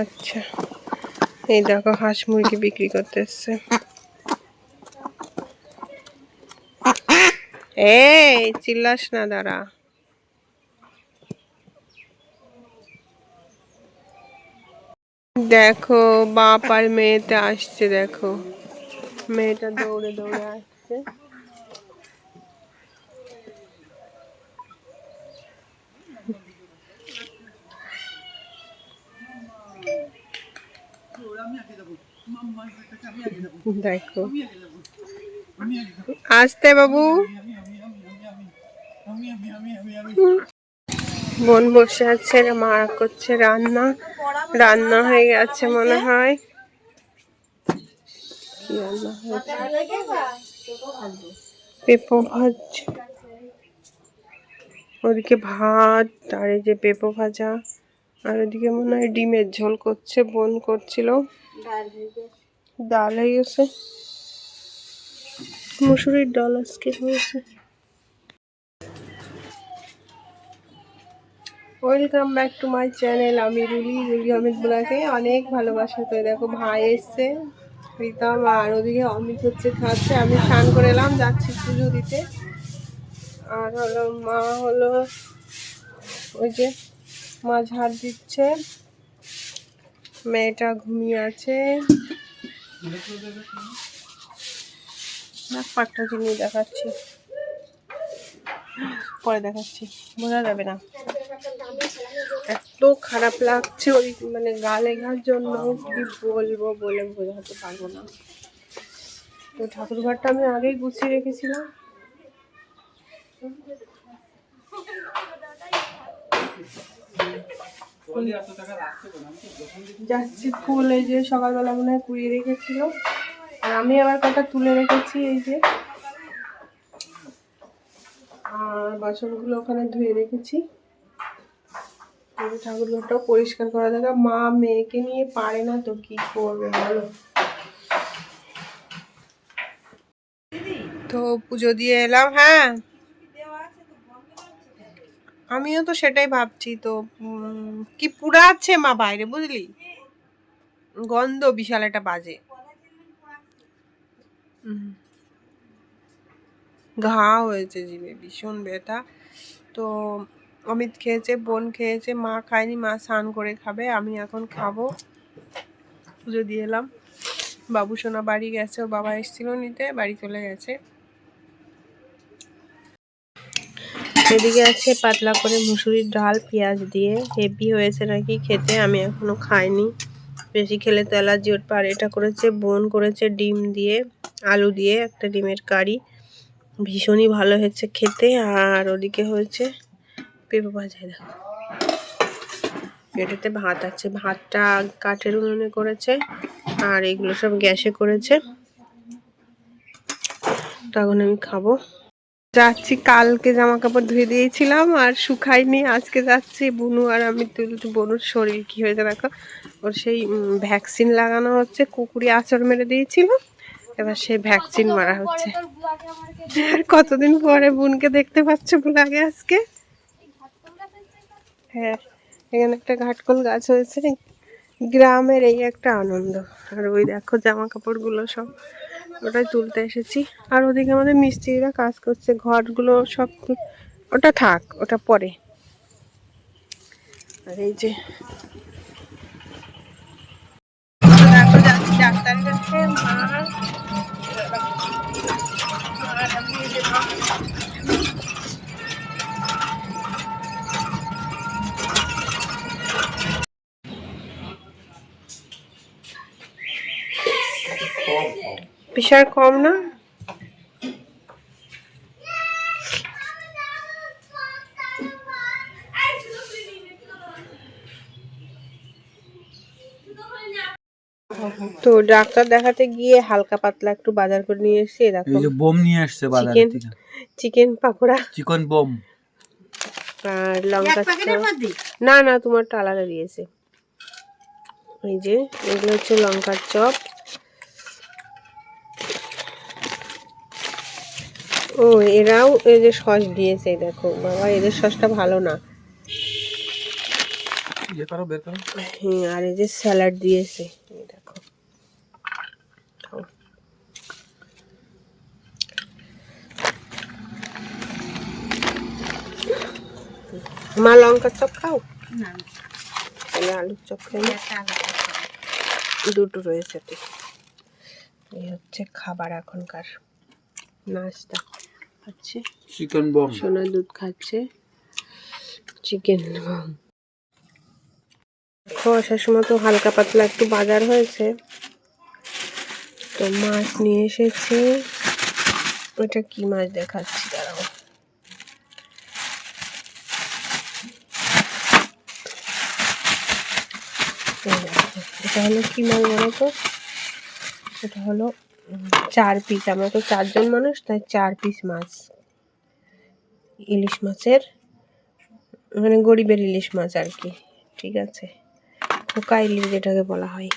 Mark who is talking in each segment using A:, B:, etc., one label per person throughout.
A: আচ্ছা। এই দেখো, হাঁস মুরগি বিক্রি করতে এসছে এই, চিল্লাস না, দাঁড়া। দেখো, বাপ আর মেয়েটা আসছে, দেখো। মেয়েটা দৌড়ে দৌড়ে আসছে। দেখো আসতে বাবু বোন বসে আছে মা করছে রান্না রান্না হয়ে গেছে মনে হয় কি রান্না হয়েছে পেঁপো ভাজ ওদিকে ভাত আর এই যে পেঁপো ভাজা আর ওদিকে মনে হয় ডিমের ঝোল করছে বোন করছিল। ডাল হয়ে গেছে। মুসুরির ডাল আজকে হয়েছে। Welcome back to my channel আমি রুলি রুলি অমিত বোলাকে অনেক ভালোবাসা তো দেখো ভাই এসছে প্রীতম আর ওদিকে অমিত হচ্ছে খাচ্ছে। আমি স্নান করে এলাম যাচ্ছি পুজো দিতে। আর হলো মা হলো ওই যে মা ঝাড় দিচ্ছে। মেয়েটা ঘুমিয়ে আছে। পাটটা জিনিস দেখাচ্ছি। পরে দেখাচ্ছি। বোঝা যাবে না। এত খারাপ লাগছে ওই মানে গা লেখার জন্য। কি বলব বলে বোঝাতে পারব না। তো ঠাকুর ঘরটা আমি আগেই গুছিয়ে রেখেছিলাম। যাচ্ছি ফুল এই যে সকালবেলা মনে হয় কুড়িয়ে রেখেছিল। আর আমি আবার কটা তুলে রেখেছি, এই যে। আর বাসনগুলো ওখানে ধুয়ে রেখেছি। ঠাকুর ঘরটাও পরিষ্কার করা দেখা মা মেয়েকে নিয়ে পারে না তো কি করবে, বলো? তো পুজো দিয়ে এলাম হ্যাঁ। আমিও তো সেটাই ভাবছি তো কি পুরা আছে মা বাইরে বুঝলি? গন্ধ বিশাল একটা বাজে। ঘা হয়েছে জিভে, ভীষণ ব্যথা। তো অমিত খেয়েছে, বোন খেয়েছে, মা খায়নি, মা স্নান করে খাবে, আমি এখন খাব। পুজো দিয়ে এলাম। বাবু সোনা বাড়ি গেছে, ও বাবা এসেছিল নিতে, বাড়ি চলে গেছে। এদিকে আছে পাতলা করে মুসুরির ডাল, পেঁয়াজ দিয়ে। হেভি হয়েছে নাকি খেতে, আমি এখনও খাইনি। বেশি খেলে তো অ্যালার্জি উঠবে আর এটা করেছে, বোন করেছে ডিম দিয়ে, আলু দিয়ে একটা ডিমের কারি। ভীষণই ভালো হয়েছে খেতে। আর ওদিকে হয়েছে পেঁপে ভাজাই দেখো। এটাতে ভাত আছে, ভাতটা কাঠের উনুনে করেছে, আর এগুলো সব গ্যাসে করেছে। তখন আমি খাব। যাচ্ছি, কালকে জামা কাপড় ধুয়ে দিয়েছিলাম আর শুকাইনি আজকে যাচ্ছি বুনু আর আমি তুলছি বনুর শরীর কি হয়েছে দেখো। ওর সেই ভ্যাকসিন লাগানো হচ্ছে কুকুরি আচর মেরে দিয়েছিল। এবার সেই ভ্যাকসিন মারা হচ্ছে। আর কতদিন পরে বোনকে দেখতে পাচ্ছ আগে আজকে? হ্যাঁ এখানে একটা ঘাটকল গাছ হয়েছে। গ্রামের এই একটা আনন্দ। আর ওই দেখো জামা কাপড়গুলো সব ওটাই তুলতে এসেছি। আর ওদিকে আমাদের মিস্ত্রিরা কাজ করছে, ঘরগুলো সব ওটা থাক, ওটা পরে। আর এই যে যে মা। প্রেশার কম না? তো ডাক্তার দেখাতে গিয়ে হালকা পাতলা একটু বাজার করে নিয়ে এসেছি এই দেখো।
B: এই যে বোম নিয়ে আসছে বাজার
A: চিকেন
B: থেকে।
A: চিকেন পাকোড়া।
B: Chicken bomb.
A: আর লঙ্কা চপ না না তোমারটা আলাদা দিয়েছে। এই যে এগুলো হচ্ছে লঙ্কার চপ। ও এরাও এই যে সস দিয়েছে দেখো। বাবা এদের সসটা ভালো না।
B: ইয়ে
A: হ্যাঁ আর এই যে স্যালাড দিয়েছে দেখো। মা লঙ্কার চপ খাও? তাহলে আলুর চপ খাই না দুটো রয়েছে তো এই হচ্ছে খাবার এখনকার নাস্তা। খাচ্ছে।
B: চিকেন বম
A: সোনা দুধ খাচ্ছে। চিকেন আসার সময় তো হালকা পাতলা একটু বাজার হয়েছে। তো মাছ নিয়ে এসেছে। ওটা কি মাছ দেখাচ্ছি দাঁড়াও। এটা হলো কি মাছ বলো তো? এটা হলো চার পিস আমরা তো চারজন মানুষ, তাই চার পিস মাছ। ইলিশ মাছের মানে গরিবের ইলিশ মাছ আর কি, ঠিক আছে? পোকা ইলিশ যেটাকে বলা হয়।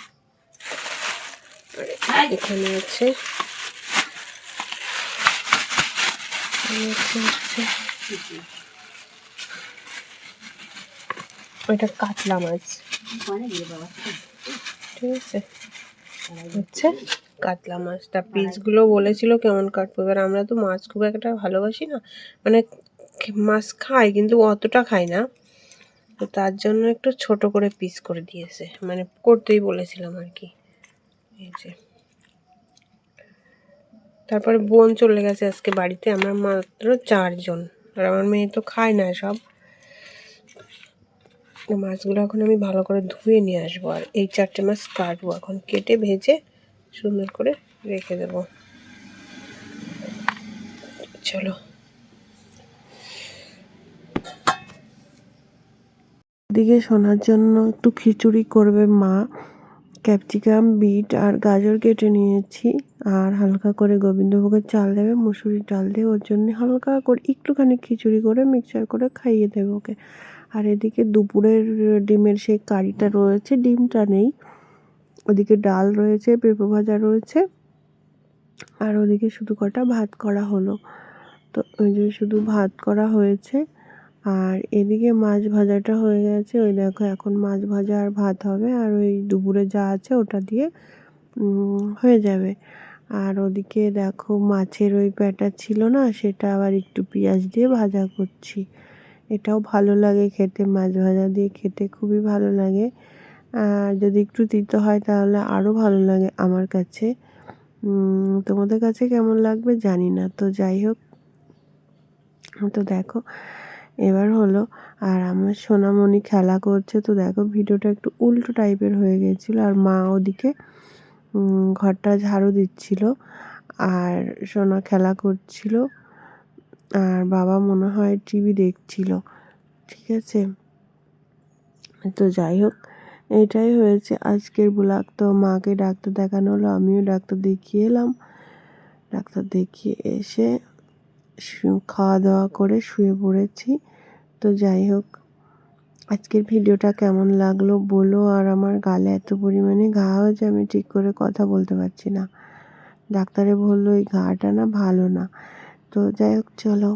A: এখানে আছে ওইটা কাতলা মাছ। ঠিক আছে? হচ্ছে? কাতলা মাছ। তা পিসগুলো বলেছিল কেমন কাটবো। এবার আমরা তো মাছ খুব একটা ভালোবাসি না। মানে মাছ খাই, কিন্তু অতটা খাই না। তো তার জন্য একটু ছোট করে পিস করে দিয়েছে। মানে করতেই বলেছিলাম আর কি। এই যে। তারপরে বোন চলে গেছে আজকে বাড়িতে। আমরা মাত্র চারজন। আর আমার মেয়ে তো খায় না সব। মাছগুলো এখন আমি ভালো করে ধুয়ে নিয়ে আসব। আর এই চারটে মাছ কাটবো। এখন কেটে ভেজে সুন্দর করে রেখে দেব। চলো। দিকে শোনার জন্য একটু খিচুড়ি করবে মা। ক্যাপসিকাম, বিট আর গাজর কেটে নিয়েছি আর হালকা করে গোবিন্দভোগের চাল দেবে, মুসুরির ডাল দিয়ে ওর জন্য হালকা করে একটুখানি খিচুড়ি করে মিক্সচার করে খাইয়ে দেবে ওকে। আর এদিকে দুপুরের ডিমের সেই কারিটা রয়েছে, ডিমটা নেই। ওদিকে ডাল রয়েছে, পেঁপে ভাজা রয়েছে, আর ওদিকে শুধু কটা ভাত করা হলো। তো ওই যে শুধু ভাত করা হয়েছে, আর এদিকে মাছ ভাজাটা হয়ে গেছে। ওই দেখো এখন মাছ ভাজা আর ভাত হবে, আর ওই দুপুরে যা আছে ওটা দিয়ে হয়ে যাবে। আর ওদিকে দেখো মাছের ওই প্যাটা ছিল না, সেটা আবার একটু পেঁয়াজ দিয়ে ভাজা করছি। এটাও ভালো লাগে খেতে, মাছ ভাজা দিয়ে খেতে খুবই ভালো লাগে। যদি একটু তিতো হয় তাহলে আরও ভালো লাগে আমার কাছে। তোমাদের কাছে কেমন লাগবে জানি না, তো যাই হোক। তো দেখো, এবার হলো, আর আমার সোনামণি খেলা করছে, তো দেখো ভিডিওটা একটু উল্টো টাইপের হয়ে গেছিল, আর মা ওদিকে ঘরটা ঝাড়ু দিচ্ছিল, আর সোনা খেলা করছিল, আর বাবা মনে হয় টিভি দেখছিল, ঠিক আছে? তো যাই হোক এটাই হয়েছে। আজকের ব্লগ তো মাকে ডাক্তার দেখানো হলো, আমিও ডাক্তার দেখিয়ে এলাম। ডাক্তার দেখিয়ে এসে খাওয়া দাওয়া করে শুয়ে পড়েছি। তো যাই হোক, আজকের ভিডিওটা কেমন লাগল বলো, আর আমার গালে এত পরিমাণে ঘা হয়েছে আমি ঠিক করে কথা বলতে পারছি না। ডাক্তারে বলল, এই ঘাটা না ভালো না। তো যাই হোক, চলো।